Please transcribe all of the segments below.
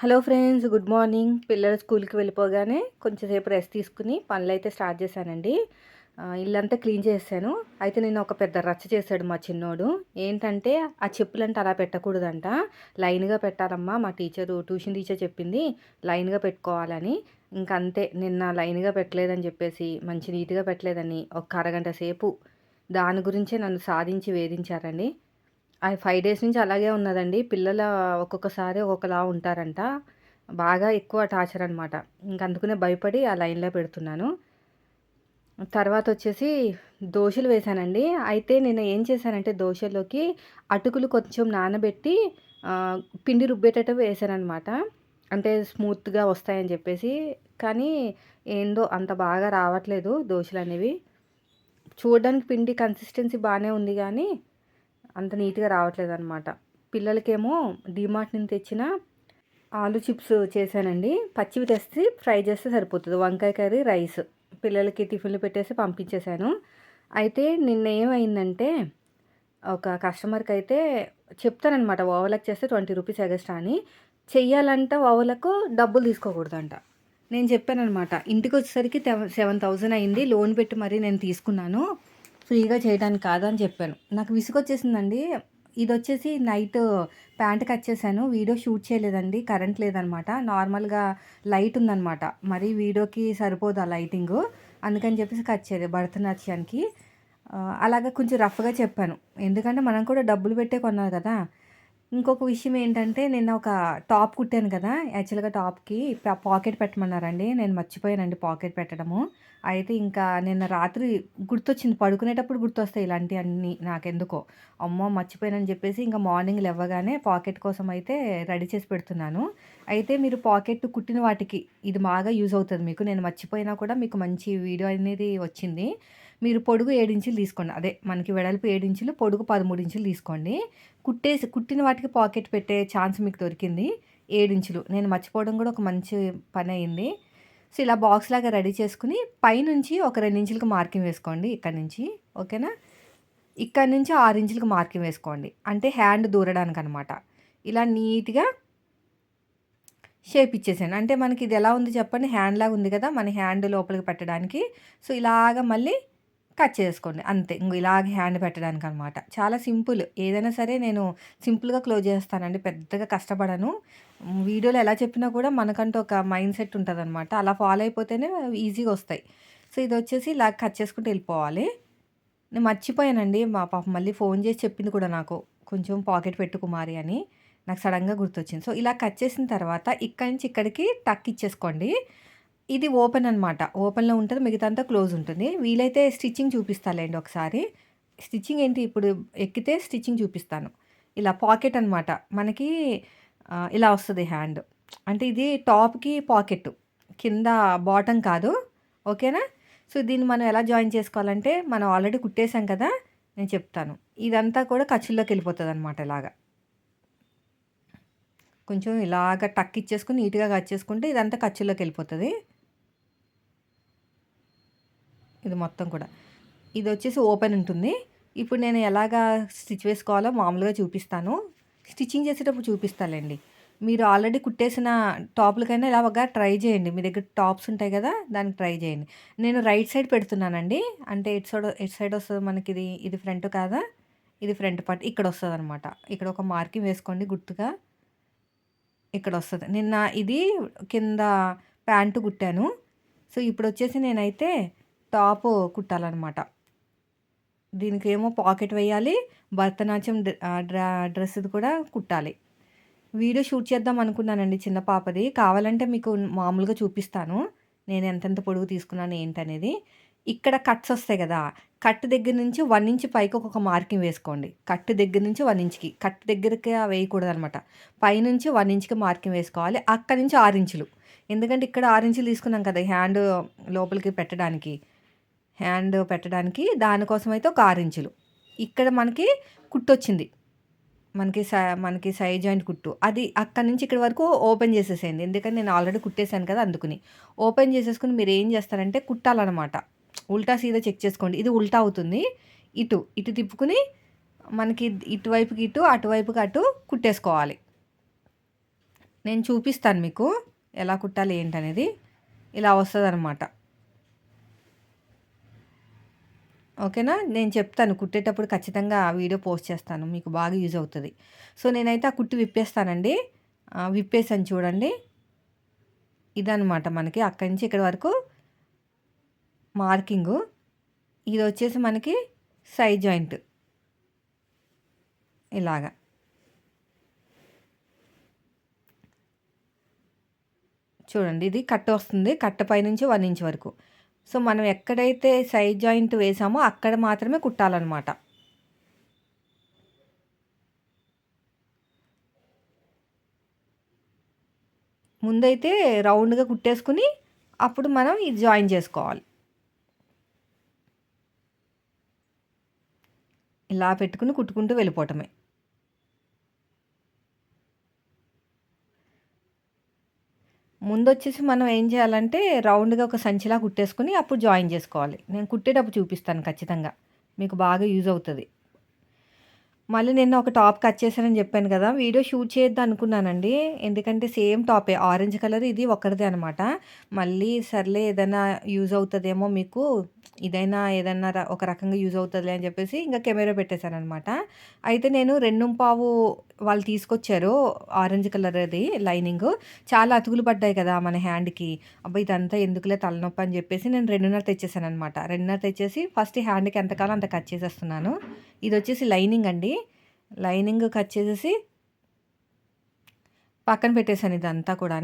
Hello friends good morning. పిల్లలు స్కూల్కి వెళ్ళిపోగానే కొంచెంసేపు రెస్ట్ తీసుకుని పనులు అయితే స్టార్ట్ చేశానండి. ఇల్లంతా క్లీన్ చేశాను అయితే నేను ఒక పెద్ద రచ్చ చేశాడు మా చిన్నోడు. ఏంటంటే ఆ చెప్పులంటే అలా పెట్టకూడదంట. లైన్గా పెట్టాలమ్మా మా టీచరు ట్యూషన్ టీచర్ చెప్పింది లైన్గా పెట్టుకోవాలని. ఇంక అంతే నిన్న లైన్గా పెట్టలేదని చెప్పేసి మంచి నీట్గా పెట్టలేదని ఒక అరగంట సేపు దాని గురించే నన్ను సాధించి వేధించారండి. ఫైవ్ డేస్ నుంచి అలాగే ఉన్నదండి. పిల్లలు ఒక్కొక్కసారి ఒక్కొక్కలా ఉంటారంట. బాగా ఎక్కువ టార్చర్ అనమాట ఇంక అందుకనే భయపడి ఆ లైన్లో పెడుతున్నాను. తర్వాత వచ్చేసి దోశలు వేశానండి అయితే నేను ఏం చేశానంటే దోశలోకి అటుకులు కొంచెం నానబెట్టి పిండి రుబ్బేటట్టు వేశానమాట అంటే స్మూత్గా వస్తాయని చెప్పేసి. కానీ ఏందో అంత బాగా రావట్లేదు దోశలు అనేవి చూడడానికి పిండి కన్సిస్టెన్సీ బాగానే ఉంది కానీ అంత నీట్గా రావట్లేదు అనమాట పిల్లలకేమో డిమార్ట్ నుంచి తెచ్చిన ఆలు చిప్స్ చేశానండి. పచ్చివి తెస్తే ఫ్రై చేస్తే సరిపోతుంది. వంకాయ కర్రీ రైస్. పిల్లలకి టిఫిన్లు పెట్టేసి పంపించేశాను. అయితే నిన్న ఏమైందంటే ఒక కస్టమర్కి అయితే చెప్తానమాట ఓవలకు చేస్తే ట్వంటీ రూపీస్ ఎగస్ట్రా అని. చెయ్యాలంట ఓవలకు డబ్బులు తీసుకోకూడదంట. నేను చెప్పానమాట ఇంటికి వచ్చేసరికి సెవెన్ థౌజండ్ అయింది. లోన్ పెట్టి మరీ నేను తీసుకున్నాను. ఫ్రీగా చేయడానికి కాదని చెప్పాను. నాకు విసుగొచ్చేసిందండి. ఇది వచ్చేసి నైట్ ప్యాంట్ కట్ చేశాను. వీడియో షూట్ చేయలేదండి. కరెంట్ లేదనమాట. నార్మల్గా లైట్ ఉందన్నమాట మరి వీడియోకి సరిపోదు ఆ లైటింగ్. అందుకని చెప్పేసి కట్ చేయలేదు భరతనాట్యానికి. అలాగే కొంచెం రఫ్గా చెప్పాను. ఎందుకంటే మనం కూడా డబ్బులు పెట్టే కొన్నారు కదా. ఇంకొక విషయం ఏంటంటే నేను ఒక టాప్ కుట్టాను కదా యాక్చువల్గా టాప్కి పాకెట్ పెట్టమన్నారండి. నేను మర్చిపోయానండి పాకెట్ పెట్టడము. అయితే ఇంకా నిన్న రాత్రి గుర్తొచ్చింది పడుకునేటప్పుడు గుర్తొస్తాయి ఇలాంటివన్నీ నాకెందుకో. అమ్మో మర్చిపోయానని చెప్పేసి ఇంకా మార్నింగ్ లేవగానే పాకెట్ కోసం అయితే రెడీ చేసి పెడుతున్నాను. అయితే మీరు పాకెట్ కుట్టిన వాటికి ఇది బాగా యూజ్ అవుతుంది మీకు. నేను మర్చిపోయినా కూడా మీకు మంచి వీడియో అనేది వచ్చింది. మీరు పొడుగు ఏడు ఇంచులు తీసుకోండి. అదే మనకి వెడల్పు ఏడు ఇంచులు పొడుగు పదమూడు ఇంచులు తీసుకోండి. కుట్టేసి కుట్టిన వాటికి పాకెట్ పెట్టే ఛాన్స్ మీకు దొరికింది. ఏడు ఇంచులు. నేను మర్చిపోవడం కూడా ఒక మంచి పని అయింది. సో ఇలా బాక్స్ లాగా రెడీ చేసుకుని పైనుంచి ఒక రెండు ఇంచులకు మార్కింగ్ వేసుకోండి ఇక్కడ నుంచి. ఓకేనా? ఇక్కడ నుంచి ఆరు ఇంచులకు మార్కింగ్ వేసుకోండి. అంటే హ్యాండ్ దూరడానికి అనమాట ఇలా నీట్గా షేప్ ఇచ్చేసాను అంటే మనకి ఇది ఎలా ఉంది చెప్పండి? హ్యాండ్ లాగా ఉంది కదా మన హ్యాండ్ లోపలికి పెట్టడానికి. సో ఇలాగ మళ్ళీ కట్ చేసుకోండి. అంతే. ఇంకో ఇలాగ హ్యాండ్ పెట్టడానికి అనమాట చాలా సింపుల్. ఏదైనా సరే నేను సింపుల్గా క్లోజ్ చేస్తానండి. పెద్దగా కష్టపడను. వీడియోలో ఎలా చెప్పినా కూడా మనకంటూ ఒక మైండ్ సెట్ ఉంటుంది అనమాట అలా ఫాలో అయిపోతేనే ఈజీగా వస్తాయి. సో ఇది వచ్చేసి ఇలా కట్ చేసుకుంటూ వెళ్ళిపోవాలి. నేను మర్చిపోయానండి. మా పాప మళ్ళీ ఫోన్ చేసి చెప్పింది కూడా నాకు. కొంచెం పాకెట్ పెట్టుకుమారి అని. నాకు సడన్గా గుర్తొచ్చింది. సో ఇలా కట్ చేసిన తర్వాత ఇక్కడి నుంచి ఇక్కడికి టక్ ఇచ్చేసుకోండి. ఇది ఓపెన్ అనమాట ఓపెన్లో ఉంటుంది మిగతా అంతా క్లోజ్ ఉంటుంది. వీలైతే స్టిచ్చింగ్ చూపిస్తాలేండి ఒకసారి. స్టిచ్చింగ్ ఏంటి? ఇప్పుడు ఎక్కితే స్టిచ్చింగ్ చూపిస్తాను. ఇలా పాకెట్ అనమాట మనకి ఇలా వస్తుంది హ్యాండ్. అంటే ఇది టాప్కి పాకెట్. కింద బాటమ్ కాదు. ఓకేనా? సో దీన్ని మనం ఎలా జాయిన్ చేసుకోవాలంటే మనం ఆల్రెడీ కుట్టేశాం కదా నేను చెప్తాను. ఇదంతా కూడా ఖర్చుల్లోకి వెళ్ళిపోతుంది అనమాట ఇలాగా. కొంచెం ఇలాగ టక్ ఇచ్చేసుకుని నీట్గా కట్ చేసుకుంటే ఇదంతా ఖర్చుల్లోకి వెళ్ళిపోతుంది. ఇది మొత్తం కూడా. ఇది వచ్చేసి ఓపెన్ ఉంటుంది. ఇప్పుడు నేను ఎలాగా స్టిచ్ వేసుకోవాలో మామూలుగా చూపిస్తాను. స్టిచ్చింగ్ చేసేటప్పుడు చూపిస్తానండి మీరు ఆల్రెడీ కుట్టేసిన టాప్లకైనా ఇలాగా ట్రై చేయండి. మీ దగ్గర టాప్స్ ఉంటాయి కదా దానికి ట్రై చేయండి. నేను రైట్ సైడ్ పెడుతున్నానండి. అంటే ఇటు సైడ్ ఇటు సైడ్ వస్తుంది మనకి ఇది ఇది ఫ్రంట్ కాదా? ఇది ఫ్రంట్ పార్ట్ ఇక్కడ వస్తుంది అనమాట ఇక్కడ ఒక మార్కింగ్ వేసుకోండి గుర్తుగా. ఇక్కడ వస్తుంది. నిన్న ఇది కింద ప్యాంటు కుట్టాను. సో ఇప్పుడు వచ్చేసి నేనైతే టాప్ కుట్టాలన్నమాట. దీనికి ఏమో పాకెట్ వేయాలి భరతనాట్యం డ్రా డ్రెస్ది కూడా కుట్టాలి. వీడియో షూట్ చేద్దాం అనుకున్నానండి చిన్న పాపది. కావాలంటే మీకు మామూలుగా చూపిస్తాను. నేను ఎంతెంత పొడుగు తీసుకున్నాను ఏంటనేది. ఇక్కడ కట్స్ వస్తాయి కదా కట్ దగ్గర నుంచి వన్ ఇంచ్ పైకి ఒక్కొక్క మార్కింగ్ వేసుకోండి. కట్ దగ్గర నుంచి వన్ ఇంచ్కి. కట్ దగ్గరికి వేయకూడదు అనమాట పైనుంచి వన్ ఇంచ్కి మార్కింగ్ వేసుకోవాలి. అక్కడి నుంచి ఆరు ఇంచులు. ఎందుకంటే ఇక్కడ ఆరు ఇంచులు తీసుకున్నాం కదా హ్యాండ్ లోపలికి పెట్టడానికి. హ్యాండ్ పెట్టడానికి దానికోసం అయితే ఒక ఆరు ఇంచులు. ఇక్కడ మనకి కుట్టు వచ్చింది. మనకి సై మనకి సై జాయింట్ కుట్టు. అది అక్కడి నుంచి ఇక్కడ వరకు ఓపెన్ చేసేసేయండి. ఎందుకంటే నేను ఆల్రెడీ కుట్టేశాను కదా అందుకుని. ఓపెన్ చేసేసుకుని మీరు ఏం చేస్తారంటే కుట్టాలన్నమాట. ఉల్టా సీదా చెక్ చేసుకోండి. ఇది ఉల్టా అవుతుంది. ఇటు ఇటు తిప్పుకుని మనకి ఇటువైపుకి ఇటు అటువైపుకి అటు కుట్టేసుకోవాలి. నేను చూపిస్తాను మీకు ఎలా కుట్టాలి ఏంటనేది. ఇలా వస్తుంది అనమాట ఓకేనా? నేను చెప్తాను. కుట్టేటప్పుడు ఖచ్చితంగా ఆ వీడియో పోస్ట్ చేస్తాను. మీకు బాగా యూజ్ అవుతుంది. సో నేనైతే ఆ కుట్టి విప్పేస్తానండి. విప్పేసాను చూడండి. ఇదనమాట మనకి. అక్కడి నుంచి ఇక్కడ వరకు మార్కింగు. ఇది వచ్చేసి మనకి సైడ్ జాయింట్. ఇలాగా. చూడండి ఇది కట్ట వస్తుంది. కట్ట పైనుంచి వన్ ఇంచ్ వరకు. సో మనం ఎక్కడైతే సైడ్ జాయింట్ వేసామో అక్కడ మాత్రమే కుట్టాలన్నమాట. ముందైతే రౌండ్గా కుట్టేసుకుని అప్పుడు మనం ఇది జాయిన్ చేసుకోవాలి. ఇలా పెట్టుకుని కుట్టుకుంటూ వెళ్ళిపోవటమే. ముందు వచ్చేసి మనం ఏం చేయాలంటే రౌండ్గా ఒక సంచిలా కుట్టేసుకుని అప్పుడు జాయిన్ చేసుకోవాలి. నేను కుట్టేటప్పుడు చూపిస్తాను ఖచ్చితంగా. మీకు బాగా యూజ్ అవుతుంది. మళ్ళీ నిన్న ఒక టాప్ కట్ చేశానని చెప్పాను కదా వీడియో షూట్ చేయొద్దు అనుకున్నానండి. ఎందుకంటే సేమ్ టాపే ఆరెంజ్ కలర్ ఇది ఒకరిదే అనమాట మళ్ళీ సర్లే ఏదైనా యూజ్ అవుతుందేమో మీకు ఇదైనా ఏదైనా ఒక రకంగా యూజ్ అవుతుంది అని చెప్పేసి ఇంకా కెమెరా పెట్టేశాను అనమాట అయితే నేను రెండు పావు వాళ్ళు తీసుకొచ్చారు ఆరెంజ్ కలర్ అది లైనింగ్. చాలా అతుకులు పడ్డాయి కదా మన హ్యాండ్కి. అబ్బాయి ఇదంతా ఎందుకులే తలనొప్పి అని చెప్పేసి నేను రెండున్నర తెచ్చేసాను అనమాట రెండున్నర తెచ్చేసి ఫస్ట్ హ్యాండ్కి ఎంతకాలం అంత కట్ చేసేస్తున్నాను. ఇది వచ్చేసి లైనింగ్ అండి. లైనింగ్ కట్ చేసేసి పక్కన పెట్టేశాను ఇదంతా కూడా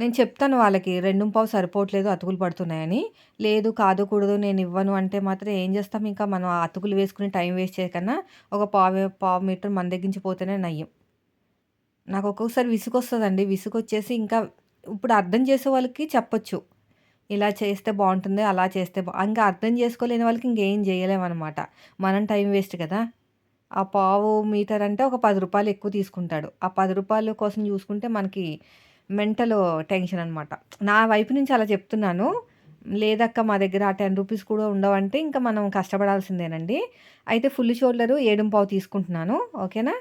నేను చెప్తాను వాళ్ళకి రెండు పావు సరిపోవట్లేదు అతుకులు పడుతున్నాయని. లేదు కాదు కూడదు నేను ఇవ్వను. అంటే మాత్రం ఏం చేస్తాం? ఇంకా మనం అతుకులు వేసుకుని టైం వేస్ట్ చేయకన్నా ఒక పావు పావు మీటర్ మన దగ్గరించి పోతేనే నయ్యం. నాకు ఒక్కొక్కసారి విసుగొస్తుందండి. విసుగొచ్చేసి ఇంకా ఇప్పుడు అర్థం చేసే వాళ్ళకి చెప్పొచ్చు. ఇలా చేస్తే బాగుంటుంది అలా చేస్తే బా ఇంకా అర్థం చేసుకోలేని వాళ్ళకి ఇంకేం చేయలేమన్నమాట. మనం టైం వేస్ట్ కదా. ఆ పావు మీటర్ అంటే ఒక పది రూపాయలు ఎక్కువ తీసుకుంటాడు. ఆ పది రూపాయల కోసం చూసుకుంటే మనకి మెంటల్ టెన్షన్ అనమాట నా వైపు నుంచి అలా చెప్తున్నాను. లేదక్క మా దగ్గర ఆ టెన్ రూపీస్ కూడా ఉండవంటే ఇంకా మనం కష్టపడాల్సిందేనండి. అయితే ఫుల్ షోల్డరు ఏడుంపావు తీసుకుంటున్నాను. ఓకేనా?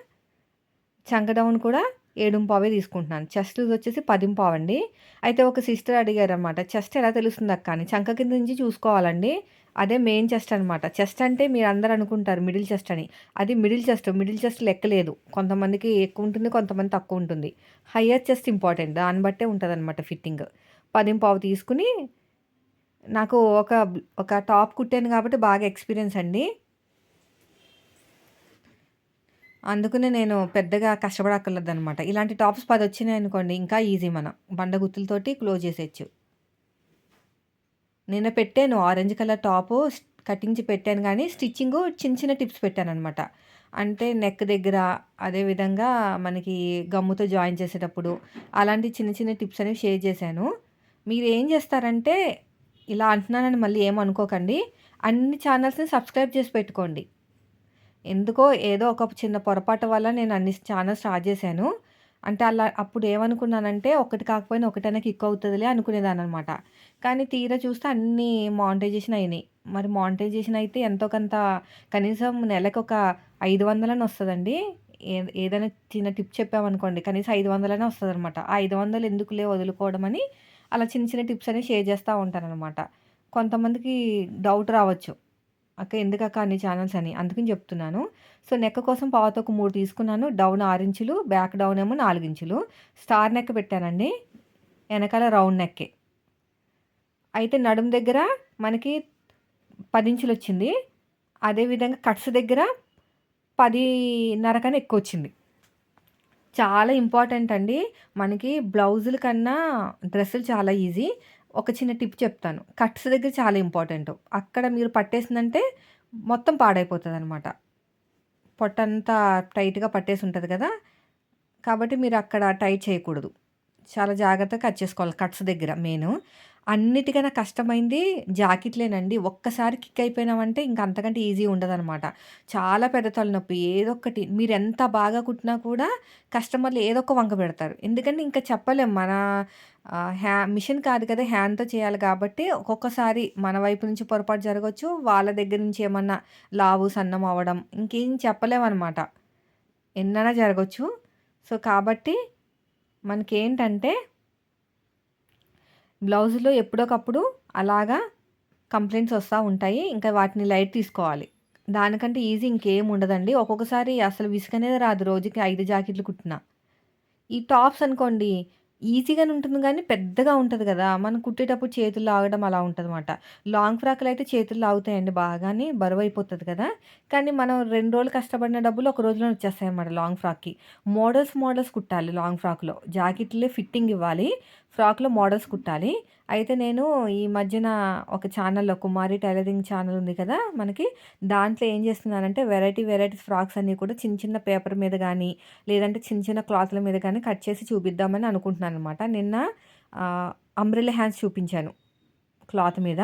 చంక డౌన్ కూడా ఏడుంపావే తీసుకుంటున్నాను. చెస్ట్ వచ్చేసి పదింపావు అండి అయితే ఒక సిస్టర్ అడిగారు అనమాట చెస్ట్ ఎలా తెలుస్తుంది అక్క అని. చంక కింద నుంచి చూసుకోవాలండి. అదే మెయిన్ చెస్ట్ అనమాట చెస్ట్ అంటే మీరు అందరు అనుకుంటారు మిడిల్ చెస్ట్ అని. అది మిడిల్ చెస్ట్ మిడిల్ చెస్ట్ లెక్కలేదు కొంతమందికి ఎక్కువ ఉంటుంది కొంతమంది తక్కువ ఉంటుంది. హయ్యర్ చెస్ట్ ఇంపార్టెంట్ దాన్ని బట్టే ఉంటుంది అనమాట ఫిట్టింగ్ పావు తీసుకుని నాకు ఒక ఒక టాప్ కుట్టాను కాబట్టి బాగా ఎక్స్పీరియన్స్ అండి. అందుకనే నేను పెద్దగా కష్టపడక్కర్లేదు అనమాట ఇలాంటి టాప్స్ పది వచ్చినాయి అనుకోండి ఇంకా ఈజీ మనం. బండ గుత్తులతోటి క్లోజ్ చేసేయచ్చు. నేను పెట్టాను ఆరెంజ్ కలర్ టాపు కటింగ్స్ పెట్టాను కానీ స్టిచ్చింగ్ చిన్న చిన్న టిప్స్ పెట్టాను అనమాట అంటే నెక్ దగ్గర అదేవిధంగా మనకి గమ్ముతో జాయిన్ చేసేటప్పుడు అలాంటి చిన్న చిన్న టిప్స్ అనేవి షేర్ చేశాను. మీరు ఏం చేస్తారంటే ఇలా అంటున్నానని మళ్ళీ ఏమనుకోకండి అన్ని ఛానల్స్ని సబ్స్క్రైబ్ చేసి పెట్టుకోండి. ఎందుకో ఏదో ఒక చిన్న పొరపాటు వల్ల నేను అన్ని ఛానల్స్ స్టార్ట్ చేశాను. అంటే అలా అప్పుడు ఏమనుకున్నానంటే ఒకటి కాకపోయినా ఒకటైనా కిక్ అవుతుందిలే అనుకునేదాన్ని అనమాట కానీ తీరా చూస్తే అన్నీ మానిటైజేషన్ అయినాయి. మరి మానిటైజేషన్ అయితే ఎంతో కొంత కనీసం నెలకు ఒక ఐదు వందలని వస్తుందండి. ఏ ఏదైనా చిన్న టిప్ చెప్పామనుకోండి కనీసం ఐదు వందలనే వస్తుంది అనమాట ఆ ఐదు వందలు ఎందుకులే వదులుకోవడం అని అలా చిన్న చిన్న టిప్స్ అనేవి షేర్ చేస్తూ ఉంటానన్నమాట. కొంతమందికి డౌట్ రావచ్చు. అక్క ఎందుకక్క అన్ని ఛానల్స్ అని అందుకని చెప్తున్నాను. సో నెక్ కోసం పావుతో ఒక మూడు తీసుకున్నాను. డౌన్ ఆరు ఇంచులు బ్యాక్ డౌన్ ఏమో నాలుగు ఇంచులు. స్టార్ నెక్ పెట్టానండి. వెనకాల రౌండ్ నెక్కే. అయితే నడుం దగ్గర మనకి పది ఇంచులు వచ్చింది. అదేవిధంగా కట్స్ దగ్గర పదిన్నర కన్నా ఎక్కువ వచ్చింది. చాలా ఇంపార్టెంట్ అండి. మనకి బ్లౌజుల కన్నా డ్రెస్సులు చాలా ఈజీ ఒక చిన్న టిప్ చెప్తాను. కట్స్ దగ్గర చాలా ఇంపార్టెంట్. అక్కడ మీరు పట్టేసిందంటే మొత్తం పాడైపోతుంది అనమాట పొట్టంతా టైట్గా పట్టేసి ఉంటుంది కదా. కాబట్టి మీరు అక్కడ టైట్ చేయకూడదు. చాలా జాగ్రత్తగా కట్ చేసుకోవాలి కట్స్ దగ్గర మెయిన్. అన్నిటికన్నా కష్టమైంది జాకెట్లేనండి. ఒక్కసారి కిక్ అయిపోయినామంటే ఇంక అంతకంటే ఈజీ ఉండదనమాట చాలా పెద్ద తలనొప్పి. ఏదో ఒకటి మీరు ఎంత బాగా కుట్టినా కూడా కస్టమర్లు ఏదో ఒక వంక పెడతారు. ఎందుకంటే ఇంకా చెప్పలేం. మన హ్యా మిషన్ కాదు కదా హ్యాండ్తో చేయాలి కాబట్టి ఒక్కొక్కసారి మన వైపు నుంచి పొరపాటు జరగవచ్చు వాళ్ళ దగ్గర నుంచి ఏమన్నా లావు సన్నం అవ్వడం ఇంకేం చెప్పలేమన్నమాట. ఎన్నైనా జరగచ్చు. సో కాబట్టి మనకేంటంటే బ్లౌజులో ఎప్పుడోకప్పుడు అలాగా కంప్లైంట్స్ వస్తూ ఉంటాయి. ఇంకా వాటిని లైట్ తీసుకోవాలి. దానికంటే ఈజీ ఇంకేం ఉండదండి. ఒక్కొక్కసారి అసలు విసుకనేది రాదు. రోజుకి ఐదు జాకెట్లు కుట్టిన. ఈ టాప్స్ అనుకోండి ఈజీగానే ఉంటుంది కానీ పెద్దగా ఉంటుంది కదా. మనం కుట్టేటప్పుడు చేతులు లాగడం అలా ఉంటుంది అనమాట లాంగ్ ఫ్రాక్లు అయితే చేతులు లాగుతాయండి బాగానే బరువు అయిపోతుంది కదా. కానీ మనం రెండు రోజులు కష్టపడిన డబ్బులు ఒక రోజులో వచ్చేస్తాయి అన్నమాట లాంగ్ ఫ్రాక్కి. మోడల్స్ మోడల్స్ కుట్టాలి లాంగ్ ఫ్రాక్లో. జాకెట్లే ఫిట్టింగ్ ఇవ్వాలి. ఫ్రాక్లో మోడల్స్ కుట్టాలి. అయితే నేను ఈ మధ్యన ఒక ఛానల్లో కుమారి టైలరింగ్ ఛానల్ ఉంది కదా మనకి దాంట్లో ఏం చేస్తున్నానంటే వెరైటీ వెరైటీ ఫ్రాక్స్ అన్నీ కూడా చిన్న చిన్న పేపర్ మీద కానీ లేదంటే చిన్న చిన్న క్లాత్ల మీద కానీ కట్ చేసి చూపిద్దామని అనుకుంటున్నాను అనమాట నిన్న అంబ్రెల్లా హ్యాండ్స్ చూపించాను క్లాత్ మీద.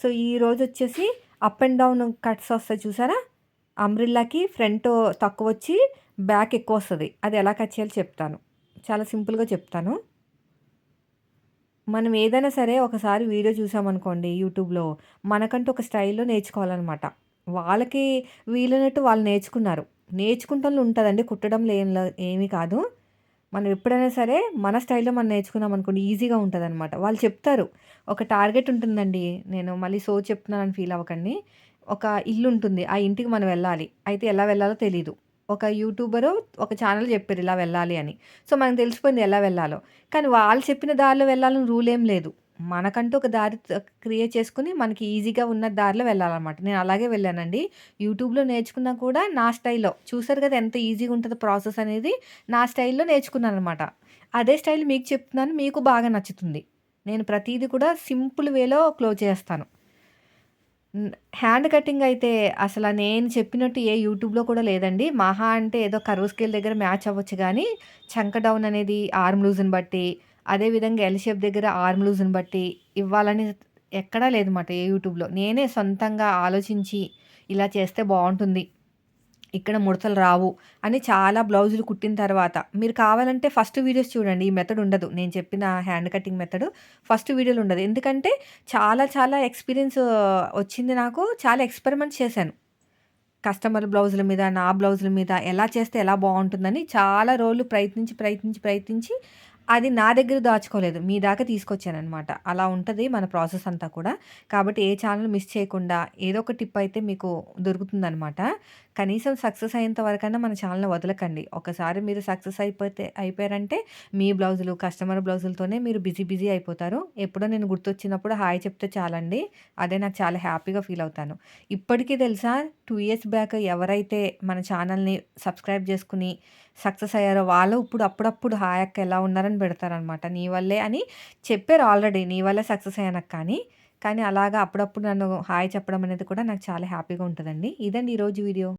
సో ఈ రోజు వచ్చేసి అప్ అండ్ డౌన్ కట్స్ వస్తాయి చూసారా? అంబ్రిల్లాకి ఫ్రంట్ తక్కువ వచ్చి బ్యాక్ ఎక్కువ వస్తుంది. అది ఎలా కట్ చేయాలో చెప్తాను. చాలా సింపుల్గా చెప్తాను. మనం ఏదైనా సరే ఒకసారి వీడియో చూసామనుకోండి యూట్యూబ్లో మనకంటూ ఒక స్టైల్లో నేర్చుకోవాలన్నమాట. వాళ్ళకి వీలైనట్టు వాళ్ళు నేర్చుకున్నారు. నేర్చుకుంటూ ఉంటుందండి కుట్టడంలో ఏం ఏమీ కాదు. మనం ఎప్పుడైనా సరే మన స్టైల్లో మనం నేర్చుకున్నాం అనుకోండి ఈజీగా ఉంటుంది అనమాట వాళ్ళు చెప్తారు ఒక టార్గెట్ ఉంటుందండి నేను మళ్ళీ సో చెప్తున్నానని ఫీల్ అవ్వకండి. ఒక ఇల్లు ఉంటుంది ఆ ఇంటికి మనం వెళ్ళాలి. అయితే ఎలా వెళ్ళాలో తెలీదు. ఒక యూట్యూబరు ఒక ఛానల్ చెప్పారు ఇలా వెళ్ళాలి అని. సో మనకు తెలిసిపోయింది ఎలా వెళ్ళాలో. కానీ వాళ్ళు చెప్పిన దారిలో వెళ్ళాలని రూల్ ఏం లేదు. మనకంటూ ఒక దారి క్రియేట్ చేసుకుని మనకి ఈజీగా ఉన్న దారిలో వెళ్ళాలన్నమాట. నేను అలాగే వెళ్ళానండి. యూట్యూబ్లో నేర్చుకున్నా కూడా నా స్టైల్లో. చూసారు కదా ఎంత ఈజీగా ఉంటుందో ప్రాసెస్ అనేది? నా స్టైల్లో నేర్చుకున్నాను అనమాట అదే స్టైల్ మీకు చెప్తున్నాను మీకు బాగా నచ్చుతుంది. నేను ప్రతిదీ కూడా సింపుల్ వేలో క్లోజ్ చేస్తాను. హ్యాండ్ కటింగ్ అయితే అసలు నేను చెప్పినట్టు ఏ యూట్యూబ్‌లో కూడా లేదండి. మహా అంటే ఏదో కరువు స్కేల్ దగ్గర మ్యాచ్ అవ్వచ్చు కానీ చంక డౌన్ అనేది ఆర్మ్ లూజ్‌ని బట్టి, అదేవిధంగా ఎల్ షేప్ దగ్గర ఆర్మ్ లూజ్‌ని బట్టి ఇవ్వాలని ఎక్కడా లేదన్నమాట ఏ యూట్యూబ్‌లో. నేనే సొంతంగా ఆలోచించి ఇలా చేస్తే బాగుంటుంది ఇక్కడ ముడతలు రావు అని చాలా బ్లౌజులు కుట్టిన తర్వాత. మీరు కావాలంటే ఫస్ట్ వీడియోస్ చూడండి ఈ మెథడ్ ఉండదు. నేను చెప్పిన హ్యాండ్ కటింగ్ మెథడ్ ఫస్ట్ వీడియోలు ఉండదు. ఎందుకంటే చాలా చాలా ఎక్స్పీరియన్స్ వచ్చింది నాకు. చాలా ఎక్స్పెరిమెంట్ చేశాను. కస్టమర్ బ్లౌజుల మీద నా బ్లౌజుల మీద ఎలా చేస్తే ఎలా బాగుంటుందని చాలా రోజులు ప్రయత్నించి ప్రయత్నించి ప్రయత్నించి అది నా దగ్గర దాచుకోలేదు. మీ దాకా తీసుకొచ్చాననమాట అలా ఉంటుంది మన ప్రాసెస్ అంతా కూడా. కాబట్టి ఏ ఛానల్ మిస్ చేయకుండా ఏదో ఒక టిప్ అయితే మీకు దొరుకుతుందనమాట కనీసం సక్సెస్ అయ్యేంత వరకైనా మన ఛానల్ని వదలకండి. ఒకసారి మీరు సక్సెస్ అయిపోతే అయిపోయారంటే మీ బ్లౌజులు కస్టమర్ బ్లౌజులతోనే మీరు బిజీ బిజీ అయిపోతారు. ఎప్పుడో నేను గుర్తొచ్చినప్పుడు హాయ్ చెప్తే చాలండి. అదే నాకు చాలా హ్యాపీగా ఫీల్ అవుతాను. ఇప్పటికీ తెలుసా? టూ ఇయర్స్ బ్యాక్ ఎవరైతే మన ఛానల్ని సబ్స్క్రైబ్ చేసుకుని సక్సెస్ అయ్యారో వాళ్ళు ఇప్పుడు అప్పుడప్పుడు హాయ్ అక్క ఎలా ఉన్నారని పెడతారనమాట. నీ వల్లే అని చెప్పారు ఆల్రెడీ నీ వల్లే సక్సెస్ అయ్యానక్క కానీ కానీ అలాగా అప్పుడప్పుడు నన్ను హాయ్ చెప్పడం అనేది కూడా నాకు చాలా హ్యాపీగా ఉంటుందండి. ఇదండి ఈరోజు వీడియో.